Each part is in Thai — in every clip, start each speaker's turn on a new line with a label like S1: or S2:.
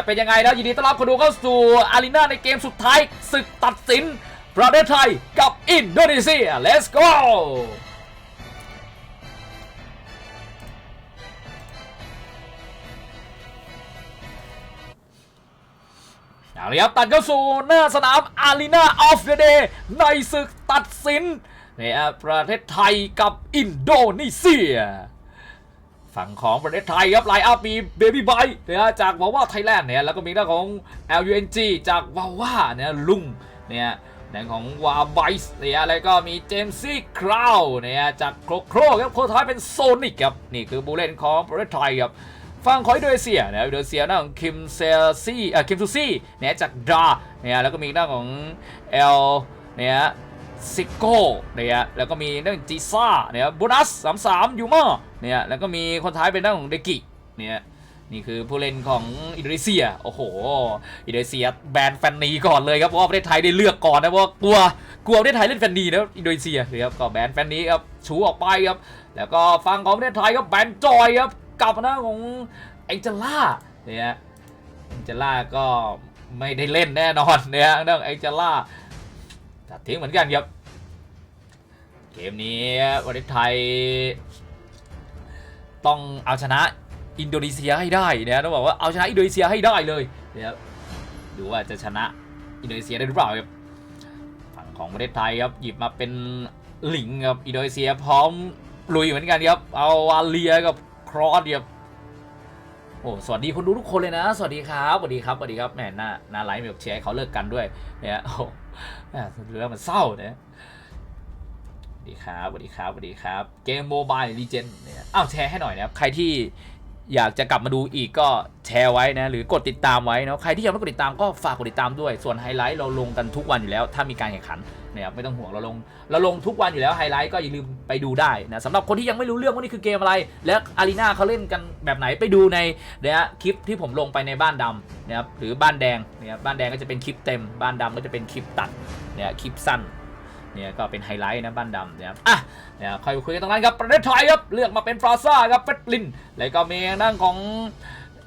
S1: จะเป็นยังไงแล้วยินดีต้อนรับคนดูเข้าสู่อารีนาในเกมสุดท้ายศึกตัดสินประเทศไทยกับอินโดนีเซีย let's go เอาละครับตัดเข้าสู่หน้าสนาม Arena of the Day ในศึกตัดสินเนี่ยประเทศไทยกับอินโดนีเซีย ฝั่งของประเทศไทยครับไลน์อัพมีเบบี้ไบเนี่ยจากวาว่าไทยแลนด์เนี่ยแล้วก็มีหน้าของ LUNG จากวาว่าเนี่ยลุงเนี่ยในของวาไบส์เนี่ยแล้วก็มีเจมซี่คราวเนี่ยจากโครโครครับโคท้ายเป็นโซนิกครับนี่คือบูเลนของประเทศไทยครับฝั่งของอินโดนีเซียนะอินโดนีเซียหน้าของคิมเซลซี่เอ่อคิมซูซี่เนี่ยจากดาเนี่ยแล้วก็มีหน้าของเอลเนี่ยซิโก้เนี่ยแล้วก็มีหน้าของจีซ่าเนี่ยโบนัสสามสามยูมา เนี่ยแล้วก็มีคนท้ายเป็นหน้าของเดกิเนี่ยนี่คือผู้เล่นของอินโดนีเซีย โอ้โห อินโดนีเซียแบนแฟนนีก่อนเลยครับเพราะประเทศไทยได้เลือกก่อนนะเพราะว่ากลัวกลัวประเทศไทยเล่นแฟนนีนะอินโดนีเซียนะครับก็แบนแฟนนีครับชูออกไปครับแล้วก็ฝั่งของประเทศไทยก็แบนจอยครับกลับน้าของแองเจล่าเนี่ยแองเจล่าก็ไม่ได้เล่นแน่นอนเนี่ยเรื่องแองเจล่าตัดทิ้งเหมือนกันครับเกมนี้ประเทศไทย ต้องเอาชนะอินโดนีเซียให้ได้นะต้องบอกว่าเอาชนะอินโดนีเซียให้ได้เลยนะครับดูว่าจะชนะอินโดนีเซียได้หรือเปล่าครับฝั่งของประเทศไทยครับหยิบมาเป็นหลิงครับอินโดนีเซียพร้อมลุยเหมือนกันครับเอาวาเลียกับครอสเดียบโอ้สวัสดีคนดูทุกคนเลยนะ สวัสดีครับสวัสดีครับสวัสดีครับแหมหน้าหน้าไลฟ์มีแบบแชร์เขาเลิกกันด้วยเนี่ยโอ้แหม่เรื่องมันเศร้าเนี่ย ดีครับสวัสดีครับสวัสดีครับ เกมโมบายลีเจนเนี่ยอ้าวแชร์ให้หน่อยนะครับ ใครที่อยากจะกลับมาดูอีกก็แชร์ไว้นะ หรือกดติดตามไว้นะใครที่ยังไม่กดติดตามก็ฝากกดติดตามด้วย ส่วนไฮไลท์เราลงกันทุกวันอยู่แล้ว ถ้ามีการแข่งขันนะครับไม่ต้องห่วงเราลง เราลงทุกวันอยู่แล้วไฮไลท์ก็อย่าลืมไปดูได้นะสำหรับคนที่ยังไม่รู้เรื่องว่านี่คือเกมอะไร และอารีนาเขาเล่นกันแบบไหนไปดูในนะฮะคลิปที่ผมลงไปในบ้านดำนะครับหรือบ้านแดงนะครับบ้านแดงก็จะเป็นคลิปเต็มบ้านดำก็จะเป็นคลิปตัดเนี่ยคลิปสั้น เนี่ยก็เป็นไฮไลท์นะบ้านดำนะครับอะเนี่ยคอยคุยกันตรงนั้นครับประเทศไทยครับเลือกมาเป็นฟราซ่าครับเฟตลิน แล้วก็มีนั่งของ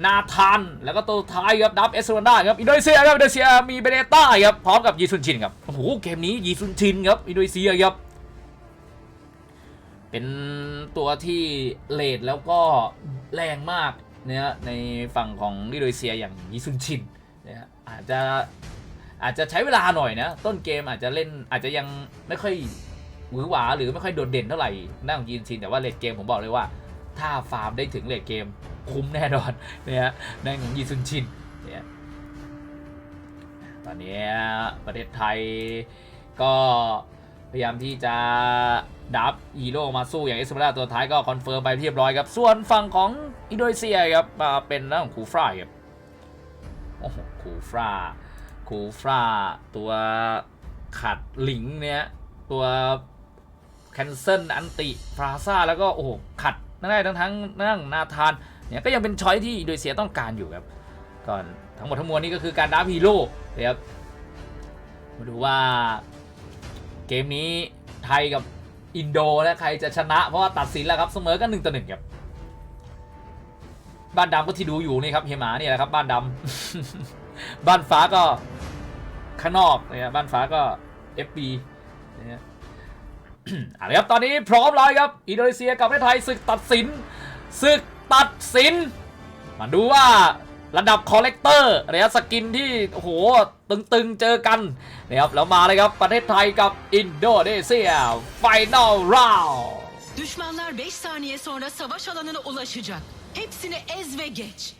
S1: นาธาน แล้วก็ตัวท้ายครับดับเอสโรนดาครับอินโดนีเซียครับอินโดนีเซียมีเบเนต้าครับพร้อมกับยีซุนชินครับโอ้โหเกมนี้ยีซุนชินครับอินโดนีเซียครับเป็นตัวที่เลดแล้วก็แรงมากเนี่ยในฝั่งของอินโดนีเซียอย่างยีซุนชินเนะฮะอาจจะ อาจจะใช้เวลาหน่อยนะ ต้นเกมอาจจะเล่นอาจจะยังไม่ค่อยหวือหวาหรือไม่ค่อยโดดเด่นเท่าไหร่น้าของยีนชินแต่ว่าเลดเกมผมบอกเลยว่า ถ้าฟาร์มได้ถึงเลดเกมคุ้มแน่นอนเนี่ยนั่นของยีซุนชินเนี่ยตอนนี้ประเทศไทยก็พยายามที่จะดับฮีโร่มาสู้อย่างเอสเปราตัวท้ายก็คอนเฟิร์มไปเรียบร้อยครับ ส่วนฝั่งของอินโดนีเซียครับมาเป็นน้าของคูฟราครับโอ้โหคูฟรา คูฟราตัวขัดหลิงเนี่ยตัวแคนเซิลอันติฟราซ่าแล้วก็โอ้โหขัดได้ทั้งทั้งนั่งนาธานเนี่ยก็ยังเป็นช้อยที่โดนีเซียต้องการอยู่ครับก่อนทั้งหมดทั้งมวลนี้ก็คือการดับฮีโร่นะครับมาดูว่าเกมนี้ไทยกับอินโดและใครจะชนะ เพราะว่าตัดสินแล้วครับเสมอกันหนึ่งต่อหนึ่งครับบ้านดำก็ที่ดูอยู่นี่ครับเฮยหมาเนี่ยแหละครับบ้านดำ บ้านฟ้าก็ ข้างนอกนะครับบ้านฟ้าก็ FB นะฮะเอาละครับตอนนี้พร้อมแล้วครับอินโดนีเซียกับประเทศไทยศึกตัดสินศึกตัดสิน มาดูว่าระดับคอลเลกเตอร์นะครับสกินที่โอ้โหตึงๆเจอกันนะครับแล้วมาเลยครับประเทศไทยกับอินโดนีเซียไฟนอลราว
S2: Düşmanlar 5 saniye sonra savaş alanına ulaşacak. Hepsini ez ve geç.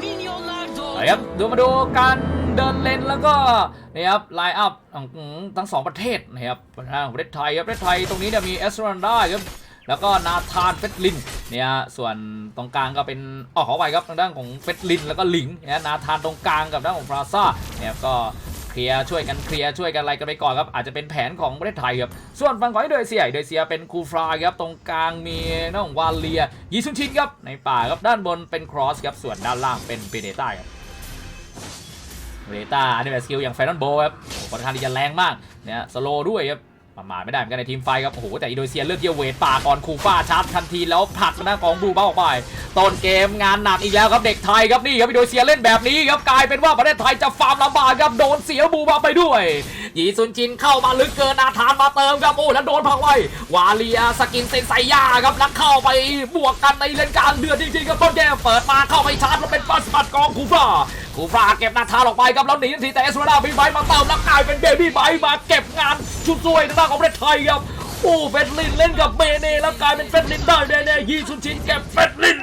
S2: Minyonlar
S1: ไปครับ
S2: doğdu.
S1: ดูมาดูการ เดินเลนแล้วก็นะครับไลน์อัพทั้งสองประเทศนะครับทางประเทศไทยครับประเทศไทยตรงนี้เนี่ยมีเอสรันดาครับแล้วก็นาธานเฟตลินเนี่ยส่วนตรงกลางก็เป็นอ๋อขอไปครับทางด้านของเฟตลิน แล้วก็หลิงเนี่ยนาธานตรงกลางกับด้านของฟราซ่าเนี่ยก็เคลียร์ช่วยกันเคลียร์ช่วยกันอะไรกันไปก่อนครับอาจจะเป็นแผนของประเทศไทยครับส่วนฝั่งของอินโดนีเซียอินโดนีเซียเป็นคูฟราครับตรงกลางมีน้องวาเลียยีซุนชินครับในป่าครับด้านบนเป็นครอสครับส่วนด้านล่างเป็นเบเนต้าครับ เวต้าอันนี้แบบสกิลอย่างไฟนอลโบครับค่อนข้างที่จะแรงมากเนี่ยสโลด้วยครับประมาไม่ได้เหมือนกันในทีมไฟครับโอ้โหแต่อินโดนีเซียเลือกเยียวเวทป่าก่อนคูฟ้าชาร์จทันทีแล้วผลักหน้าของบูบ้าออกไปต้นเกมงานหนักอีกแล้วครับเด็กไทยครับนี่ครับอินโดนีเซียเล่นแบบนี้ครับกลายเป็นว่าประเทศไทยจะฟาร์มลำบากครับโดนเสียบูบ้าไปด้วยยีซุนจินเข้ามาลึกเกินอาถานมาเติมครับโอ้แล้วโดนพังไว้วาเลียสกินเซนไซย่าครับแล้วเข้าไปบวกกันในเลนกลางเดือดจริงๆครับต้นเกมเปิดมาเข้าไปชาร์จแล้วเป็นฟัสปัดกองคูฟ้า คูฟราเก็บนาธาออกไปครับแล้วหนีทันทีแต่เอสวาดาบิ๊กไบมาเติมแล้วกลายเป็นเบบี้ไบมาเก็บงานชุดซวยทางด้านของประเทศไทยครับโอ้เฟดลินเล่นกับเบเน่แล้วกลายเป็นเฟดลินได้เบเน่ยีชุนชินเก็บเฟดลิน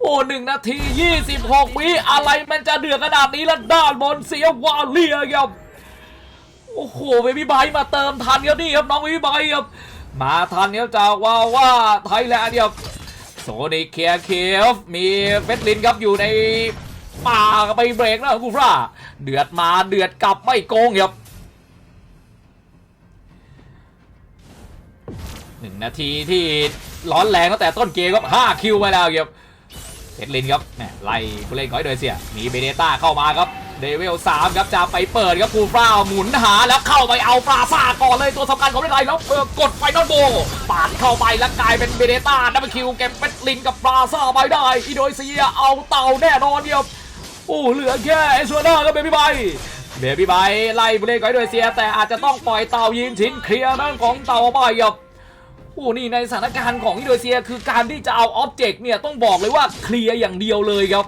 S1: โอ้หนึ่งนาที 26 วิอะไรมันจะเดือดขนาดนี้ล้วด้านบนเสียวาเลียครับโอ้โหเบบี้ไบมาเติมทันครับนี่ครับน้องเบบี้ไบครับมาทันครับจากว่าว่าไทยแลนด์ครับโซนิกเคียร์เคฟมีเฟสลินครับอยู่ใน ปาไปเบรกแล้วกูพระเดือดมาเดือดกลับไม่โกงครับหนึ่งนาทีที่ร้อนแรงตั้งแต่ต้นเกมครับ5คิวไปแล้วครับเซตลินครับแหมไล่ผู้เล่นของอินโดยเซียมีเบเนต้าเข้ามาครับ เดวิล3ครับจะไปเปิดครับคูฟราหมุนหาแล้วเข้าไปเอาปลาซาก่อนเลยตัวสำคัญของประเทศไทยแล้วเปิดกดไฟนอลโบปาดเข้าไปแล้วกลายเป็นเบเนต้าดับเบิลคิวเก็บเฟตลินกับปลาซาไปได้อินโดนีเซียเอาเต่าแน่นอนครับโอ้เหลือแค่เอสวาน่ากับเบบี้ไบเบบี้ไบไล่ผู้เล่นของอิโดนีเซีย แต่อาจจะต้องปล่อยเต่ายิงชิ้นเคลียร์ด้านของเต่าไปครับโอ้นี่ในสถานการณ์ของอินโดนีเซียคือการที่จะเอาออบเจกต์เนี่ยต้องบอกเลยว่าเคลียร์อย่างเดียวเลยครับ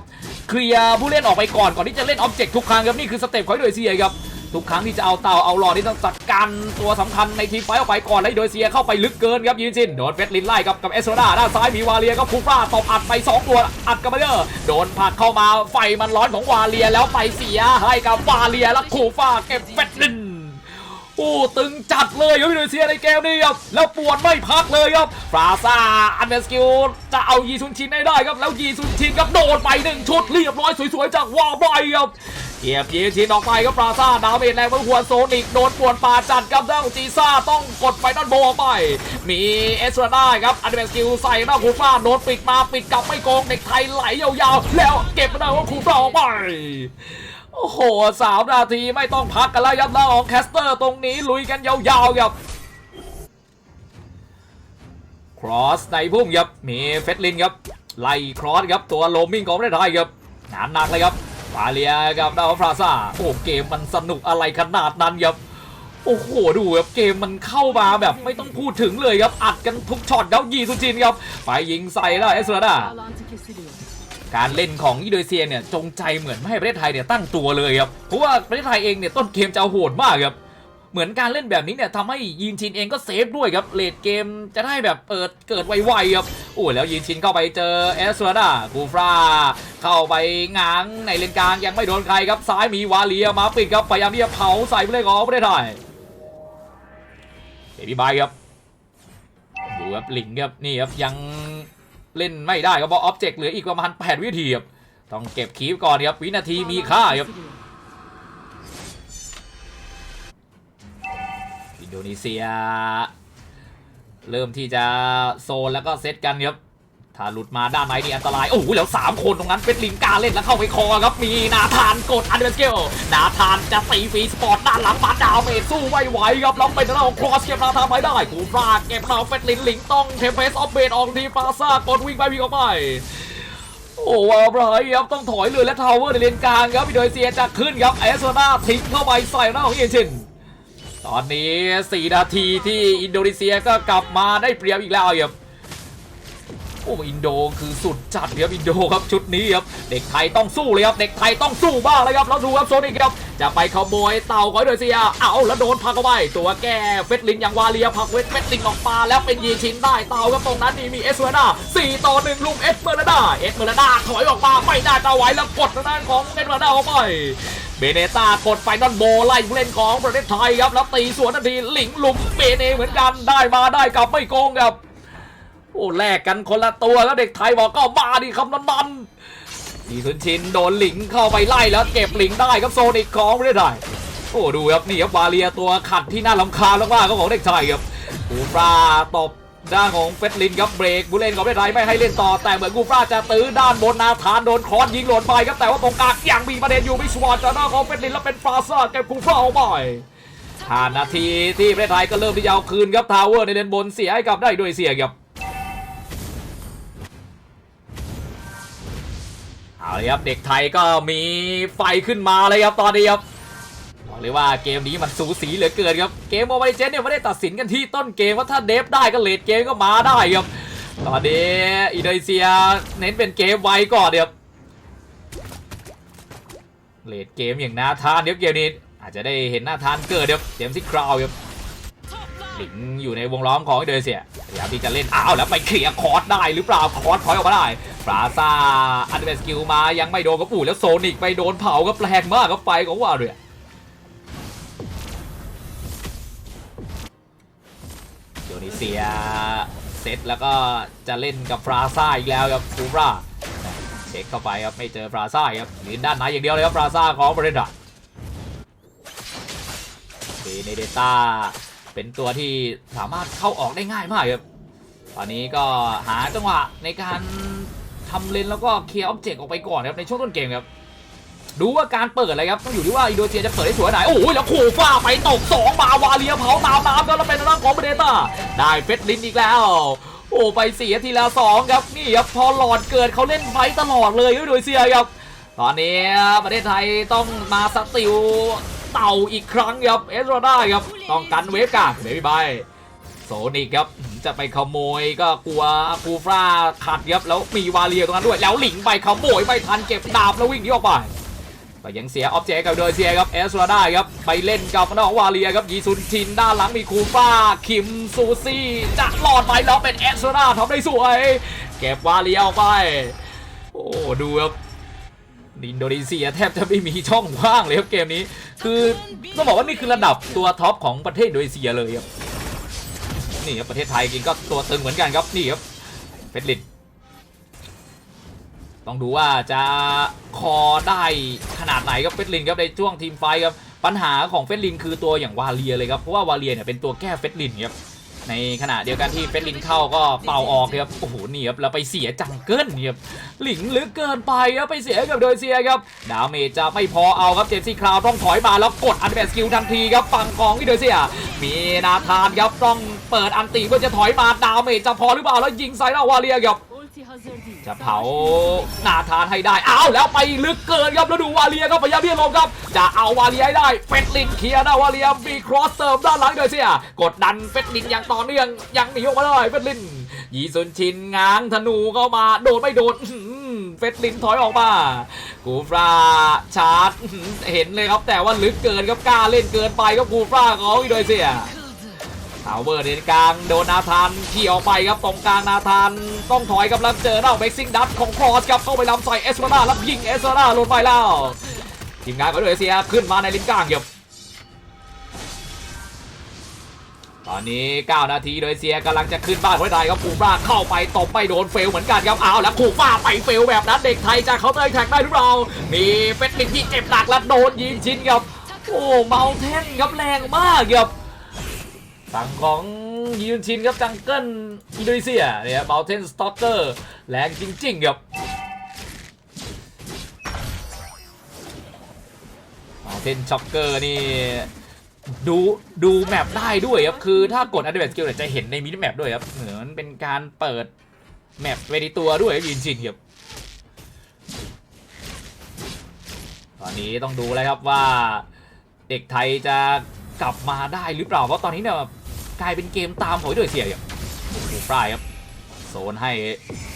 S1: เคลียร์ผู้เล่นออกไปก่อนก่อนที่จะเล่นออบเจกต์ทุกครั้งครับนี่คือสเต็ปของโดยเซียครับทุกครั้งที่จะเอาเต่าเอาหลอดนี่ต้องจัดการตัวสำคัญในทีมไฟออกไปก่อนแล้วโดยเซียเข้าไปลึกเกินครับยืนจินโดนเฟสลินไล่กับกับเอสโซดาด้านซ้ายมีวาเลียก็คูฟราตบอัดไปสองตัวอัดกับเบเยอร์โดนผลักเข้ามาไฟมันร้อนของวาเลียแล้วไปเสียให้กับวาเลียแล้วคูฟราเก็บเฟสลิน โอ้ตึงจัดเลยครับอินโดนีเซียในเกมนี้ครับแล้วปวดไม่พักเลยครับฟราซาอันเดรสกิลจะเอายีซุนชินให้ได้ครับแล้วยีซุนชินครับโดนไปหนึ่งชุดเรียบร้อยสวยๆจากวาไบครับเกียบยีชินออกไปครับฟราซาดาวเมจแรงเมื่อหัวโซนิกโดนปวดป่าจัดครับด้านจีซ่าต้องกดไฟนอลโบออกไป มีเอสราได้ครับอันเดรสกิลใส่หน้าคูฟ้าโดนปิดมาปิดกลับไม่โกงเด็กไทยไหลยาวๆ แล้วเก็บมาได้ว่าคูฟ้าออกไป โอ้โหสามนาทีไม่ต้องพักกันแล้วครับหน้าของแคสเตอร์ตรงนี้ลุยกันยาวๆครับครอสในพุ่งครับมีเฟสลินครับไล่ครอสครับตัวโลมิงของประเทศไทยครับงานหนักเลยครับฟาเลียกับดาวฟราซาโอ้เกมมันสนุกอะไรขนาดนั้นครับโอ้โหดูครับเกมมันเข้ามาแบบไม่ต้องพูดถึงเลยครับอัดกันทุกช็อตครับยีสุจินครับไปยิงใส่แล้วเอสราดา การเล่นของอินโดนีเซียเนี่ยจงใจเหมือนไม่ให้ประเทศไทยเนี่ยตั้งตัวเลยครับเพราะว่าประเทศไทยเองเนี่ยต้นเกมจะโหดมากครับเหมือนการเล่นแบบนี้เนี่ยทำให้ยีนชินเองก็เซฟด้วยครับเลดเกมจะได้แบบเปิดเกิดไวๆครับโอ้แล้วยีนชินเข้าไปเจอเอสวาดากูฟราเข้าไปง้างในเลนกลางยังไม่โดนใครครับซ้ายมีวาเลียมาปิดครับพยายามที่จะเผาใส่ผู้เล่นของประเทศไทยเบบี้บายครับดูครับลิงครับนี่ครับยัง เล่นไม่ได้ครับเพราะออบเจกต์เหลืออีกประมาณ 8 วินาทีครับต้องเก็บคีฟก่อนครับวินาทีมีค่าครับ
S2: Kesiliyor.
S1: อินโดนีเซีย เริ่มที่จะโซนแล้วก็เซตกันครับ ถ้าหลุดมาด้านในนี่อันตราย โอ้โหแล้ว 3 คนตรงนั้นเป็นลิงกาเล่นแล้วเข้าไปคอครับ มีนาธานกดอันเดอร์สเกลนาธานจะตีฟีสปอร์ตด้านหลังมาดาวเมจสู้ไม่ไหวครับแล้วเป็นทางด้าครอสเก็บนาธานไปได้กูฟราเก็บเราเฟตลินลิงต้องเทมเพสออฟเบดออกทีฟาซ่ากดวิ่งไปวิ่งออกไปโอ้วาบรายครับต้องถอยเลยและทาวเวอร์ในเลนกลางครับอินโดนีเซียจะขึ้นครับเอสโซนาทิ้งเข้าไปใส่หน้าของเอเชินตอนนี้ 4 นาทีที่อินโดนีเซียก็กลับมาได้เปรียบอีกแล้วครับ โอ้อินโดคือสุดจัดครับอินโดครับชุดนี้ครับเด็กไทยต้องสู้เลยครับเด็กไทยต้องสู้บ้างเลยครับแล้วดูครับโซนิกครับจะไปขโมยเต่าของอินโดนีเซียเอาแล้วโดนพักเอาไว้ตัวแก้เฟสลินอย่างวาเลียพักเวทเฟสลินออกมาแล้วเป็นยีชินได้เต่าครับตรงนั้นนี่มีเอสเวนา4ต่อ1ลุมเอสเมอร์ดาเอสเมอร์ดาถอยออกมาไม่ได้จะไหวแล้วกดทางด้านของเอสเมอร์ดาเข้าไปเบเนต้ากดไฟนอลโบไล่ผู้เล่นของประเทศไทยครับแล้วตีสวนทันทีหลิงลุมเบเนเหมือนกันได้มาได้กลับไม่โกงครับ โอ้แลกกันคนละตัวแล้วเด็กไทยบอกก็มาดิครับนันนันดีสุนชินโดนหลิงเข้าไปไล่แล้วเก็บหลิงได้ครับโซนิกของประเทศไทยโอ้ดูครับนี่ครับวาเลียตัวขัดที่น่าลำคาญมากๆก็ของเด็กไทยครับกูฟราตบด้านของเฟสลินครับเบรกผู้เล่นของประเทศไทยไม่ให้เล่นต่อแต่เหมือนกูฟราจะตื้อด้านบนนาธานโดนคอนยิงหล่นไปครับแต่ว่าตรงกลางยังมีประเด็นอยู่มิสวอตจากด้านของเฟสลินแล้วเป็นฟราซ่าเก็บกูฟราเอาไปผ่านนาทีที่ประเทศไทยก็เริ่มที่จะเอาคืนครับทาวเวอร์ในเลนบนเสียให้กับได้โดยเสียครับ เอาเลยครับเด็กไทยก็มีไฟขึ้นมาเลยครับตอนนี้ครับบอกเลยว่าเกมนี้มันสูสีเหลือเกินครับเกมโมบายเจนเนี่ยไม่ได้ตัดสินกันที่ต้นเกมว่าถ้าเดฟได้ก็เลดเกมก็มาได้ครับตอนนี้อินโดนีเซียเน้นเป็นเกมไวก่อนเดี๋ยวเลดเกมอย่างน่าธานเดี๋ยวเกมนี้อาจจะได้เห็นหน้าธานเกิดเดี๋ยวเจมส์ซิคราวครับหลิงอยู่ในวงล้อมของอินโดนีเซียพยายามที่จะเล่นอ้าวแล้วไปเคลียร์คอร์สได้หรือเปล่าคอร์สถอยออกมาได้ ปราซาอันเดอร์สกิลมายังไม่โดนกระปู่แล้วโซนิกไปโดนเผาก็แปลงมากครับไฟของวาเรืออินโดนีเซียเซตแล้วก็จะเล่นกับฟราซ่าอีกแล้วครับคูบราเช็คเข้าไปครับไม่เจอฟราซ่าครับยืนด้านในอย่างเดียวเลยครับฟราซ่าของบริษัทเบเนเดต้าเป็นตัวที่สามารถเข้าออกได้ง่ายมากครับตอนนี้ก็หาจังหวะในการ ทำเลนแล้วก็เคลียร์ออบเจกต์ออกไปก่อนครับในช่วงต้นเกมครับดูว่าการเปิดอะไรครับต้องอยู่ที่ว่าอินโดเซียจะเปิดได้สวยไหนโอ้ยแล้วขู่ฟ้าไปตกสองมาวาเลียเผาตามน้ำก็แล้วเป็นทางของเบเดต้าได้เฟสลินอีกแล้ว โอ้ไปเสียทีละสองครับนี่ครับพอหลอดเกิดเขาเล่นไฟตลอดเลยครับโดยเซียครับตอนนี้ประเทศไทยต้องมาสติลเต่าอีกครั้งครับเอสโรด้าครับต้องกันเวฟกาเบบี้บาย นิกครับจะไปขโมยก็กลัวคูฟราขัดครับแล้วมีวาเลียตรงนั้นด้วย แล้วหลิงไปขโมยไม่ทันเก็บดาบแล้ววิ่งหนีออกไปก็ยังเสียออบเจกต์กับโดยเซียครับเอสโรด้าครับไปเล่นกับนองวาเลียครับยีซุนชินด้านหลังมีคูฟราคิมซูซี่จะรอดไหมแล้วเป็นเอสโรด้าทำได้สวย เก็บวาเลียออกไป โอ้ดูครับอินโดนีเซียแทบจะไม่มีช่องว่างเลยครับเกมนี้ คือต้องบอกว่านี่คือระดับตัวท็อปของประเทศอินโดนีเซียเลยครับ นี่ครับประเทศไทยจริงก็ตัวตึงเหมือนกันครับนี่ครับเฟดลินต้องดูว่าจะคอได้ขนาดไหนครับเฟดลินครับในช่วงทีมไฟครับปัญหาของเฟดลินคือตัวอย่างวาเลียเลยครับเพราะว่าวาเลียเนี่ยเป็นตัวแก้เฟดลินครับ ในขณะเดียวกันที่เฟดลินเข้าก็เป่าออกครับโอ้โหนี่ครับแล้วไปเสียจังเกิลเนี่ยครับหลิงหลือเกินไปครับไปเสียกับโดยเซียครับดาเมจจะไม่พอเอาครับเจมซี่คราวต้องถอยมาแล้วกดอันเดอร์สกิลทันทีครับฝั่งของอินโดนีเซีย มีนาธานครับต้องเปิดอันตีเพื่อจะถอยมาดาเมจจะพอหรือเปล่าแล้วยิงใส่หน้าวาเลียครับ จะเผานาธานให้ได้ เอาแล้วไปลึกเกินครับแล้วดูวาเลียครับพยายามเบี้ยลงครับ จะเอาวาเลียให้ได้เฟดลินเคลียร์น้าวาเลียมีครอสเติมด้านหลังโดยเซียกดดันเฟดลินอย่างต่อเนื่องยังหนีออกมาได้เฟดลินยีซุนชินง้างธนูเข้ามาโดนไม่โดนเฟดลินถอยออกมา กูฟราชาร์จเห็นเลยครับแต่ว่าลึกเกินครับกล้าเล่นเกินไปครับกูฟราของอินโดนีเซีย ทาวเวอร์เดนกลางโดนนาธานขี่ออกไปครับตรงกลางนาธานต้องถอยกับล้วเจอเน่าเม็กซิงดัตของครอสครับเข้าไปลำใส่เอสโซนาแล้วยิงเอสโซนาลงไปแล้วทีมงานของอินโดนีเซียขึ้นมาในลิ้นกลางครับตอนนี้ 9 นาทีโดยเซียกำลังจะขึ้นบ้านขอไทยครับคูฟ้าเข้าไปตบไม่โดนเฟลเหมือนกันครับเอาแล้วคูฟ้าไปเฟลแบบนั้นเด็กไทยจะเขาเตอร์แท็กได้หรือเปล่ามีเฟสลินที่เจ็บหนักและโดนยิงชิ้นครับโอ้เมาเทนครับแรงมากครับ ฝั่งของยีนชินครับจังเกิลอินโดนีเซียเนี่ยเบลเทนสต็อกเกอร์แรงจริงๆครับเบลเทนช็อกเกอร์นี่ดูดูแมปได้ด้วยครับ คือถ้ากดอั d เ a น c e สกิลเนี่ยจะเห็นในมินิแมปด้วยครับ เหมือนเป็นการเปิดแมปไว้ในตัวด้วยครับยีนชินครับตอนนี้ต้องดูแล้วครับว่าเด็กไทยจะกลับมาได้หรือเปล่า เพราะตอนนี้เนี่ย กลายเป็นเกมตามของอินโดนีเซียอย่างโอ้โหฟรายครับโซนให้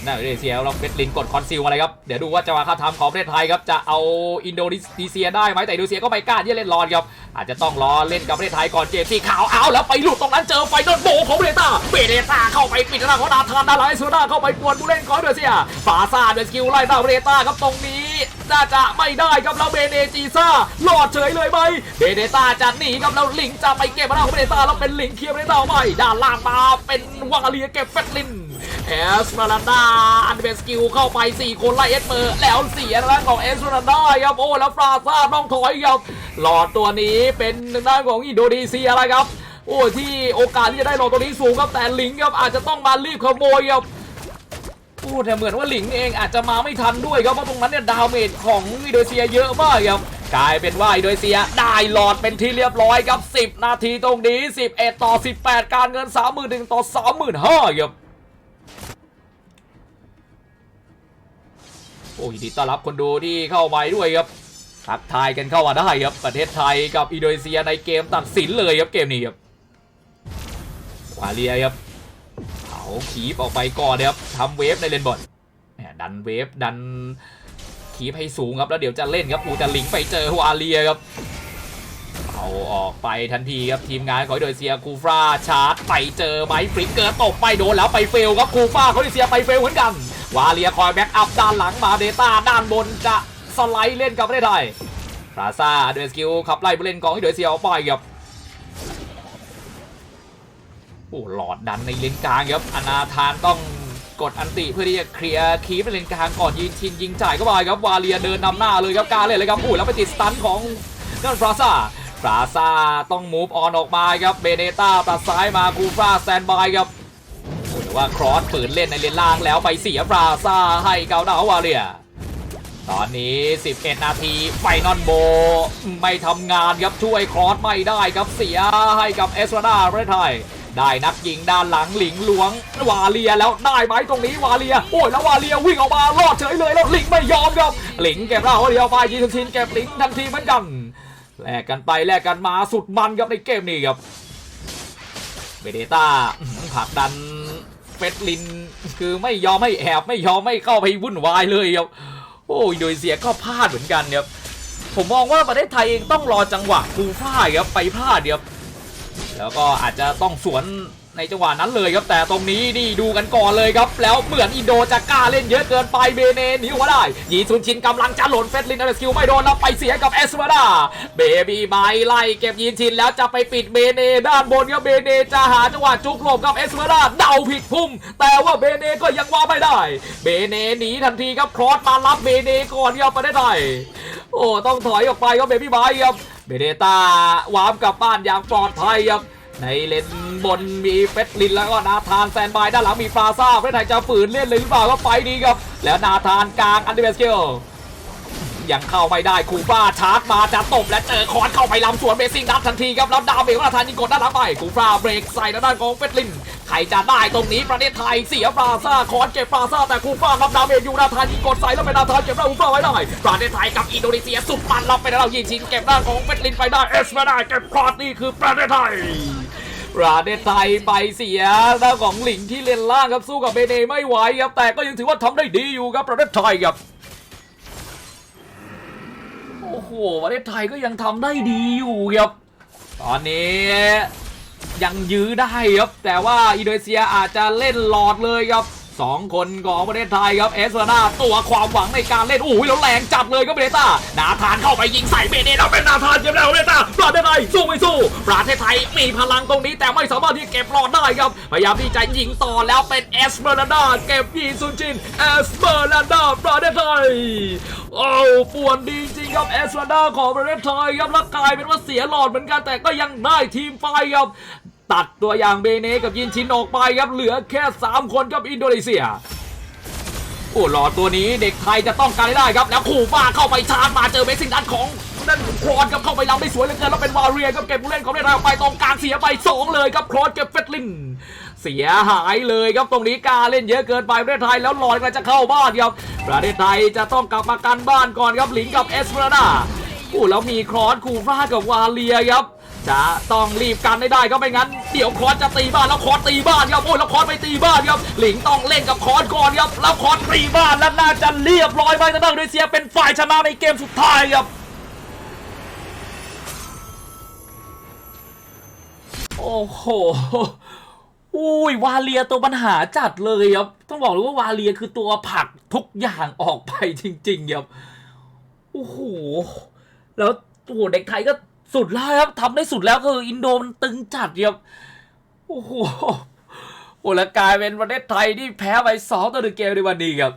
S1: น่าอินโดนีเซียเราเฟสลินกดคอนซิลอะไรครับ เดี๋ยวดูว่าจังหวะเข้าทำของประเทศไทยครับ จะเอาอินโดนีเซียได้ไหมแต่อินโดนีเซียก็ไม่กล้าที่จะเล่นรอนครับ อาจจะต้องรอเล่นกับประเทศไทยก่อนเจมส์สีขาวเอาแล้วไปหลุดตรงนั้นเจอไฟโดนโบของเบเดต้าเบเดต้าเข้าไปปิดหน้าของนาธานดาไลซ์โซดาเข้าไปปวนผู้เล่นของอินโดนีเซียฟาซาด้วยสกิลไล่หน้าเบเดต้าครับตรงนี้ น่าจะไม่ได้ครับแล้วเบเนจีซ่าหลอดเฉยเลยไหมเบเนต้าจะหนีครับแล้วลิงจะไปเก็บมาหน้าของเบเนต้าแล้วเป็นลิงเคลียร์เบเนต้าไม่ด้านล่างมาเป็นวังอาเลียเก็บเฟตลินเอสมารันดาอันเบสกิลเข้าไป 4 คนไล่เอสเมอร์แล้วเสียทางด้านของเอสมารันดาครับโอ้แล้วฟราซ่าต้องถอยครับหลอดตัวนี้เป็นทางด้านของอินโดนีเซียแล้วครับโอ้ที่โอกาสที่จะได้หลอดตัวนี้สูงครับแต่ลิงครับอาจจะต้องมารีบขโมยครับ อ้แต่เหมือนว่าหลิงเองอาจจะมาไม่ทันด้วยครับเพราะตรงนั้นเนี่ยดาวเมจของอินโดนีเซียเยอะมากครับกลายเป็นว่าอินโดนีเซียได้หลอดเป็นที่เรียบร้อยครับ 10 นาทีตรงนี้ 11 ต่อ 18 การเงิน 31,000ต่อ 35,000ครับโอ้ยินดีต้อนรับคนดูที่เข้ามาด้วยครับทักทายกันเข้ามาได้ครับประเทศไทยกับอินโดนีเซียในเกมตัดสินเลยครับเกมนี้ครับวาเลียครับาขีบออกไปก่อนนะครับทำเวฟในเลนบอลแหมดันเวฟดันขีบให้สูงครับแล้วเดี๋ยวจะเล่นครับอูจะลิงไปเจอวาเลียครับเอาออกไปทันทีครับทีมงานของโดนีเซียคูฟราชาร์จไปเจอไหมฟลิกเกอร์ตกไปโดนแล้วไปเฟลครับคูฟราของอินโดนีเซียไปเฟลเหมือนกันวาเลียคอยแบ็กอัพด้านหลังมาเดต้าด้านบนจะสไลด์เล่นกับประเทศไทยพราซาเดสกิลขับไล่ผู้เล่นของอินโดนีเซียออกไปครับ โอ้หลอดดันในเลนกลางครับอนาธานต้องกดอันติเพื่อที่จะเคลียร์คีปในเลนกลางก่อนยิงชินยิงจ่ายเข้าไปครับวาเลียเดินนำหน้าเลยครับกาเล่นเลยครับอู้แล้วไปติดสตันของนั่นฟราซาฟราซาต้องมูฟออนออกมาครับเบเนต้าตัดซ้ายมาคูฟราแตนบายครับโอ้แต่ว่าครอสปืนเล่นในเลนล่างแล้วไปเสียฟราซาให้เกาดาวาเลียตอนนี้ 11 นาทีไฟนอลโบ ไม่ทำงานครับช่วยครอสไม่ได้ครับเสียให้กับเอสราดาประเทศไทย ได้นักยิงด้านหลังหลิงหลวง วาเลียแล้วได้ไหมตรงนี้วาเลีย โอ้ยแล้ววาเลียวิ่งออกมารอดเฉยเลยแล้วหลิงไม่ยอมครับ หลิงเก็บเราเดียวไปยิงชินเก็บหลิงทันทีเหมือนกันแลกกันไปแลกกันมาสุดมันครับในเกมนี้ครับเบเดต้าผลักดันเฟสลิน คือไม่ยอมไม่แอบไม่ยอมไม่เข้าไปวุ่นวายเลยครับโอ้ยโดยเสียก็พลาดเหมือนกันครับผมมองว่าประเทศไทยเองต้องรอจังหวะฟูฟ่าครับไปพลาดครับ แล้วก็อาจจะต้องสวน ในจังหวะนั้นเลยครับแต่ตรงนี้นี่ดูกันก่อนเลยครับ แล้วเหมือนอินโดจะกล้าเล่นเยอะเกินไปเบเนหนีออกมาได้ยีซุนชินกำลังจะหล่นเฟสลินอสกิลไม่โดนแล้วไปเสียกับเอสเวดาเบบี้ไบไล่เก็บยีนชินแล้วจะไปปิดเบเนด้านบนครับเบเนจะหาจังหวะจุกหลบกับเอสเวดาเดาผิดพุ่ม แต่ว่าเบเนก็ยังว่าไม่ได้ เบเนหนีทันทีครับครอสมารับเบเนก่อนครับประเทศไทยโอ้ต้องถอยออกไปครับเบบี้ไบครับเบเดต้าวาร์ปกลับบ้านอย่างปลอดภัยครับ ในเลนบนมีเฟสลินแล้วก็นาธานแซนบายด้านหลังมีฟาซ่าประเทศไทยจะฝืนเล่นเลยหรือเปล่าก็ไปดีครับ แล้วนาธานกลางอันเดอร์เบสเกลยังเข้าไม่ได้คูฟ้าชาร์จมาจะตบและเจอคอนเข้าไปลำสวนเบสซิ่งดับทันทีครับแล้วดาวเบลนาธานยิงกดด้านหลังไปคูฟ้าเบรกใส่ด้านด้านของเฟสลินใครจะได้ตรงนี้ประเทศไทยเสียฟาซ่าคอนเก็บฟาซ่าแต่คูฟ้ารับดาวเมจอยู่นาธานยิงกดใส่แล้วเป็นนาธานเก็บได้คูฟ้าไว้ได้ประเทศไทยกับอินโดนีเซียสุดมันรับไปแล้วยิงชิงเก็บด้านของเฟสลินไปได้เอสไม่ได้เก็บคอร์ดนี่คือประเทศไทย ระเทศไทยไปเสียด้านของหลิงที่เลนล่างครับสู้กับเบเนไม่ไหวครับแต่ก็ยังถือว่าทำได้ดีอยู่ครับประเทศไทยครับโอ้โหประเทศไทยก็ยังทำได้ดีอยู่ครับตอนนี้ยังยื้อได้ครับแต่ว่าอินโดนีเซียอาจจะเล่นหลอดเลยครับ สองคนของประเทศไทยครับเอสวานาตัวความหวังในการเล่นโอ้ยแล้วแรงจัดเลยครับเบเนต้านาธานเข้าไปยิงใส่เบเนแล้วเป็นนาธานเก็บแล้วเบเนต้าประเทศไทยสู้ไม่สู้ประเทศไทยมีพลังตรงนี้แต่ไม่สามารถที่จะเก็บรอดได้ครับพยายามที่จะยิงต่อแล้วเป็นเอสเบอร์ลาดาเก็บยีซุนจินเอสเบอร์ลาดาประเทศไทยโอ้ปวนดีจริงครับเอสเวาดาของประเทศไทยครับแล้วกลายเป็นว่าเสียหลอดเหมือนกันแต่ก็ยังได้ทีมไฟครับ ตัดตัวอย่างเบเนกับยินชินออกไปครับเหลือแค่ 3 คนกับอินโดนีเซียโอ้หลอดตัวนี้เด็กไทยจะต้องการได้ครับ แล้วขู่ฟ้าเข้าไปชาร์จมาเจอเบสซิงดันของนั่นครอนครับเข้าไปลำได้สวยเหลือเกินแล้วเป็นวาเรียครับเก็บผู้เล่นของประเทศไทยออกไปตรงกลางเสียไปสองเลยครับครอนเก็บเฟตลินเสียหายเลยครับตรงนี้กาเล่นเยอะเกินไปประเทศไทยแล้วหลอดกำลังจะเข้าบ้านครับประเทศไทยจะต้องกลับมากันบ้านก่อนครับหลิงกับเอสเปรดาโอ้แล้วมีครอนคูฟ้ากับวาเลียครับ จะต้องรีบกันให้ได้ครับไม่งั้น เดี๋ยวคอนจะตีบ้านแล้วคอนตีบ้านครับโอ้ยแล้วคอนไปตีบ้านครับหลิงต้องเล่นกับคอนก่อนครับแล้วคอนตีบ้านแล้วน่าจะเรียบร้อยไปทางด้านโดนีเซียเป็นฝ่ายชนะในเกมสุดท้ายครับโอ้โหอุ้ยวาเลียตัวปัญหาจัดเลยครับต้องบอกเลยว่าวาเลียคือตัวผักทุกอย่างออกไปจริงๆครับโอ้โหแล้วตัวเด็กไทยก็ สุดแล้วครับทำได้สุดแล้วคืออินโดมันตึงจัดครับโอ้โหโอ้และกลายเป็นประเทศไทยที่แพ้ไปสองต่อหนึ่งเกมในวันนี้ครับ